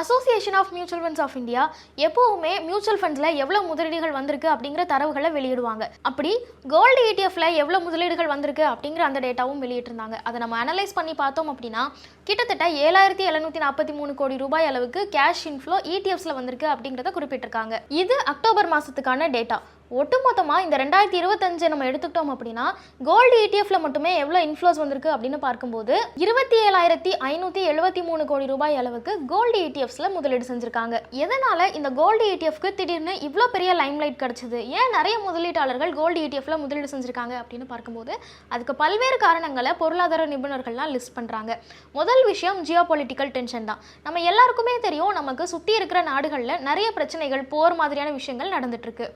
Association of mutual funds of India எப்போவுமே mutual ஃபண்ட்ஸில் எவ்வளோ முதலீடுகள் வந்திருக்கு அப்படிங்கிற தரவுகளை வெளியிடுவாங்க. அப்படி கோல்டு இடிஎஃப்ல எவ்வளோ முதலீடுகள் வந்திருக்கு அப்படிங்கிற அந்த டேட்டாவும் வெளியிட்டிருந்தாங்க. அதை நம்ம அனலைஸ் பண்ணி பார்த்தோம் அப்படின்னா கிட்டத்தட்ட ஏழாயிரத்தி எழுநூத்தி நாற்பத்தி மூணு கோடி ரூபாய் அளவுக்கு கேஷ் இன்ஃப்ளோ இடிஎஃப்ஸ்ல வந்திருக்கு அப்படிங்கிறத குறிப்பிட்டிருக்காங்க. இது அக்டோபர் மாதத்துக்கான டேட்டா ஒட்டுமொத்தமாக இந்த ரெண்டாயிரத்தி இருபத்தஞ்சு நம்ம எடுத்துக்கிட்டோம் அப்படின்னா கோல்டு இடிஎஃப்ல மட்டுமே எவ்வளோ இன்ஃப்ளோஸ் வந்திருக்கு அப்படின்னு பார்க்கும்போது இருபத்தி ஏழாயிரத்தி ஐநூற்றி எழுபத்தி மூணு கோடி ரூபாய் அளவுக்கு கோல்டு இடிஎஃப்ஸ்ல முதலீடு செஞ்சிருக்காங்க. எதனால் இந்த கோல்டு இடிஎஃப்க்கு திடீர்னு இவ்வளோ பெரிய லைம்லைட் கிடச்சிது? ஏன் நிறைய முதலீட்டாளர்கள் கோல்டு இடிஎஃப்ல முதலீடு செஞ்சுருக்காங்க அப்படின்னு பார்க்கும்போது அதுக்கு பல்வேறு காரணங்களை பொருளாதார நிபுணர்கள்லாம் லிஸ்ட் பண்ணுறாங்க முதல் விஷயம் ஜியோ பொலிட்டிக்கல் டென்ஷன் தான். நம்ம எல்லாருக்குமே தெரியும் நமக்கு சுற்றி இருக்கிற நாடுகளில் நிறைய பிரச்சனைகள் போர் மாதிரியான விஷயங்கள் நடந்துட்டு இருக்கு.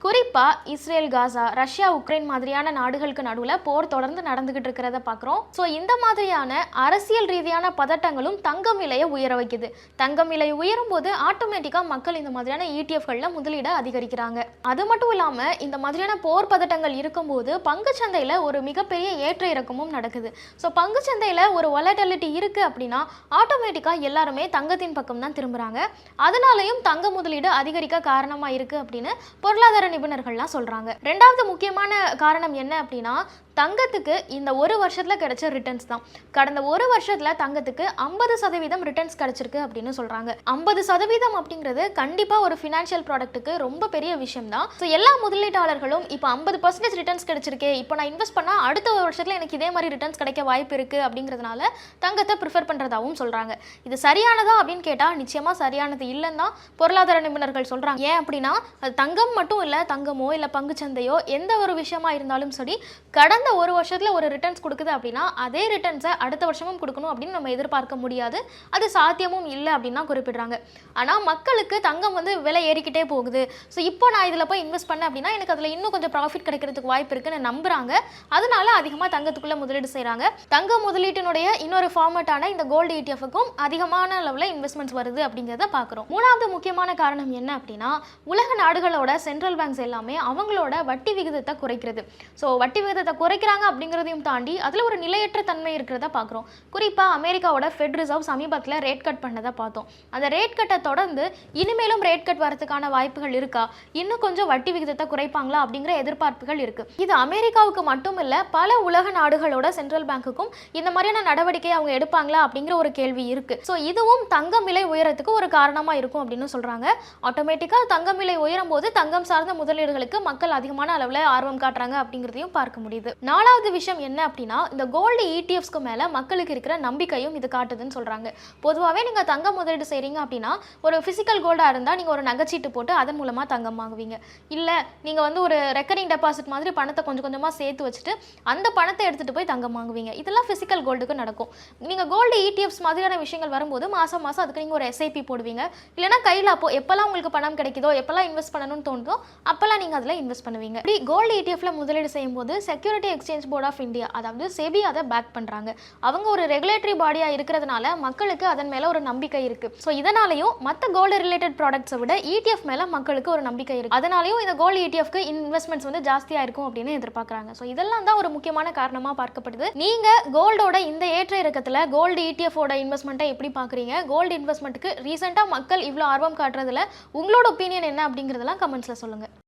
இஸ்ரேல் காசா ரஷ்யா உக்ரைன் மாதிரியான நாடுகளுக்கு நடுவில் போர் தொடர்ந்து நடந்துகிட்டு இருக்கிறத பார்க்குறோம் ஸோ இந்த மாதிரியான அரசியல் ரீதியான பதட்டங்களும் தங்கம் விலையை உயர வைக்குது. தங்கம் விலை உயரும் போது ஆட்டோமேட்டிக்காக மக்கள் இந்த மாதிரியான இடிஎஃப்களில் முதலீட அதிகரிக்கிறாங்க. அது மட்டும் இல்லாமல் இந்த மாதிரியான போர் பதட்டங்கள் இருக்கும்போது பங்குச்சந்தையில் ஒரு மிகப்பெரிய ஏற்ற இறக்கமும் நடக்குது. ஸோ பங்குச்சந்தையில் ஒரு ஒலட்டலிட்டி இருக்குது அப்படின்னா ஆட்டோமேட்டிக்காக எல்லாருமே தங்கத்தின் பக்கம் தான் திரும்புகிறாங்க அதனாலையும் தங்க முதலீடு அதிகரிக்க காரணமாக இருக்குது அப்படின்னு பொருளாதார நிபுணர்கள்லாம் சொல்கிறாங்க ரெண்டாவது முக்கியமான காரணம் என்ன அப்படின்னா தங்கத்துக்கு இந்த ஒரு வருஷத்தில் கிடைச்ச ரிட்டர்ன்ஸ் தான். கடந்த ஒரு வருஷத்தில் தங்கத்துக்கு ஐம்பது சதவீதம் ரிட்டர்ன்ஸ் கிடைச்சிருக்கு அப்படின்னு சொல்கிறாங்க ஐம்பது சதவீதம் அப்படிங்கிறது கண்டிப்பாக ஒரு ஃபினான்ஷியல் ப்ராடக்ட்டுக்கு ரொம்ப பெரிய விஷயம் தான். ஸோ எல்லா முதலீட்டாளர்களும் இப்போ ஐம்பது பர்சன்டேஜ் ரிட்டர்ன்ஸ் கிடைச்சிருக்கே. இப்போ நான் இன்வெஸ்ட் பண்ணால் அடுத்த ஒரு வருஷத்தில் எனக்கு இதே மாதிரி ரிட்டர்ன்ஸ் கிடைக்க வாய்ப்பு இருக்குது அப்படிங்கிறதுனால தங்கத்தை ப்ரிஃபர் பண்ணுறதாகவும் சொல்கிறாங்க இது சரியானதா அப்படின்னு கேட்டால் நிச்சயமாக சரியானது இல்லைன்னு தான் பொருளாதார நிபுணர்கள் சொல்கிறாங்க ஏன் அப்படின்னா அது தங்கம் மட்டும் இல்லை தங்கமோ இல்லை பங்குச்சந்தையோ எந்த ஒரு விஷயமா இருந்தாலும் சரி கடன் கடந்த ஒரு வருஷத்தில் ஒரு ரிட்டர்ன்ஸ் கொடுக்குது அப்படின்னா அதே ரிட்டர்ன்ஸை அடுத்த வருஷமும் கொடுக்கணும் அப்படின்னு நம்ம எதிர்பார்க்க முடியாது. அது சாத்தியமும் இல்லை அப்படின்னு தான் குறிப்பிடுறாங்க. ஆனால் மக்களுக்கு தங்கம் வந்து விலை ஏறிக்கிட்டே போகுது. ஸோ இப்போ நான் இதில் போய் இன்வெஸ்ட் பண்ணேன் அப்படின்னா எனக்கு அதில் இன்னும் கொஞ்சம் ப்ராஃபிட் கிடைக்கிறதுக்கு வாய்ப்பு இருக்குன்னு நம்புறாங்க. அதனால அதிகமாக தங்கத்துக்குள்ளே முதலீடு செய்கிறாங்க தங்க முதலீட்டினுடைய இன்னொரு ஃபார்மேட்டான இந்த கோல்டு இடிஎஃப்க்கும் அதிகமான அளவில் இன்வெஸ்ட்மெண்ட்ஸ் வருது அப்படிங்கிறத பார்க்குறோம் மூணாவது முக்கியமான காரணம் என்ன அப்படின்னா உலக நாடுகளோட சென்ட்ரல் பேங்க்ஸ் எல்லாமே அவங்களோட வட்டி விகிதத்தை குறைக்கிறது. ஸோ வட்டி விகிதத்தை குறைக்கிறாங்க அப்படிங்கிறதையும் தாண்டி அதில் ஒரு நிலையற்ற தன்மை இருக்கிறத பார்க்குறோம் குறிப்பாக அமெரிக்காவோட ஃபெட் ரிசர்வ் சமீபத்தில் ரேட் கட் பண்ணதை பார்த்தோம். அந்த ரேட் கட்டை தொடர்ந்து இனிமேலும் ரேட் கட் வரதுக்கான வாய்ப்புகள் இருக்கா? இன்னும் கொஞ்சம் வட்டி விகிதத்தை குறைப்பாங்களா அப்படிங்கிற எதிர்பார்ப்புகள் இருக்குது இது அமெரிக்காவுக்கு மட்டும் இல்லை பல உலக நாடுகளோட சென்ட்ரல் பேங்க்குக்கும் இந்த மாதிரியான நடவடிக்கை அவங்க எடுப்பாங்களா அப்படிங்கிற ஒரு கேள்வி இருக்குது ஸோ இதுவும் தங்கம் விலை உயரத்துக்கு ஒரு காரணமாக இருக்கும் அப்படின்னு சொல்கிறாங்க ஆட்டோமேட்டிக்காக தங்கம் விலை உயரும் போது தங்கம் சார்ந்த முதலீடுகளுக்கு மக்கள் அதிகமான அளவில் ஆர்வம் காட்டுறாங்க அப்படிங்கிறதையும் பார்க்க முடியுது. நாலாவது விஷயம் என்ன அப்படின்னா இந்த கோல்டு இடிஎஃப்ஸ்க்கு மேலே மக்களுக்கு இருக்கிற நம்பிக்கையும் இது காட்டுதுன்னு சொல்கிறாங்க பொதுவாகவே நீங்கள் தங்கம் முதலீடு செய்கிறீங்க அப்படின்னா ஒரு ஃபிசிக்கல் கோல்டாக இருந்தால் நீங்கள் ஒரு நகைச்சீட்டு போட்டு அதன் மூலமாக தங்கம் வாங்குவீங்க. இல்லை நீங்கள் வந்து ஒரு ரெக்கரிங் டெபாசிட் மாதிரி பணத்தை கொஞ்சம் கொஞ்சமாக சேர்த்து வச்சுட்டு அந்த பணத்தை எடுத்துகிட்டு போய் தங்கம் வாங்குவீங்க. இதெல்லாம் ஃபிசிக்கல் கோல்டுக்கு நடக்கும். நீங்கள் கோல்டு இடிஎஃப்ஸ் மாதிரியான விஷயங்கள் வரும்போது மாதம் மாதம் அதுக்கு நீங்கள் ஒரு எஸ்ஐபி போடுவீங்க. இல்லைனா கையில் அப்போ எப்போல்லாம் உங்களுக்கு பணம் கிடைக்குதோ எப்போல்லாம் இன்வெஸ்ட் பண்ணணும்னு தோணுதோ அப்போல்லாம் நீங்கள் அதில் இன்வெஸ்ட் பண்ணுவீங்க. இப்படி கோல்டு இடிஎஃப்ல முதலீடு செய்யும்போது security exchange board of India அதாவது செபி அதை பேக் பண்ணுறாங்க அவங்க ஒரு ரெகுலேட்டரி பாடியாக இருக்கிறதுனால மக்களுக்கு அதன் மேலே ஒரு நம்பிக்கை இருக்குது ஸோ இதனாலையும் மற்ற கோல்டு ரிலேட்டட் ப்ராடக்ட்ஸை விட இடிஎஃப் மேலே மக்களுக்கு ஒரு நம்பிக்கை இருக்குது அதனாலையும் இந்த கோல்டு இடிஎஃப்க்கு இன்வெஸ்ட்மெண்ட்ஸ் வந்து ஜாஸ்தியாக இருக்கும் அப்படின்னு எதிர்பார்க்குறாங்க. ஸோ இதெல்லாம் தான் ஒரு முக்கியமான காரணமாக பார்க்கப்படுது. நீங்கள் கோல்டோட இந்த ஏற்ற இறக்கத்தில் கோல்டு இடிஎஃபோட இன்வெஸ்ட்மெண்ட்டை எப்படி பார்க்குறீங்க? கோல்டு இன்வெஸ்ட்மெண்ட்டுக்கு ரீசெண்டாக மக்கள் இவ்வளோ ஆர்வம் காட்டுறதுல உங்களோட ஒப்பீனியன் என்ன அப்படிங்கிறதெல்லாம் கமெண்ட்ஸில் சொல்லுங்கள்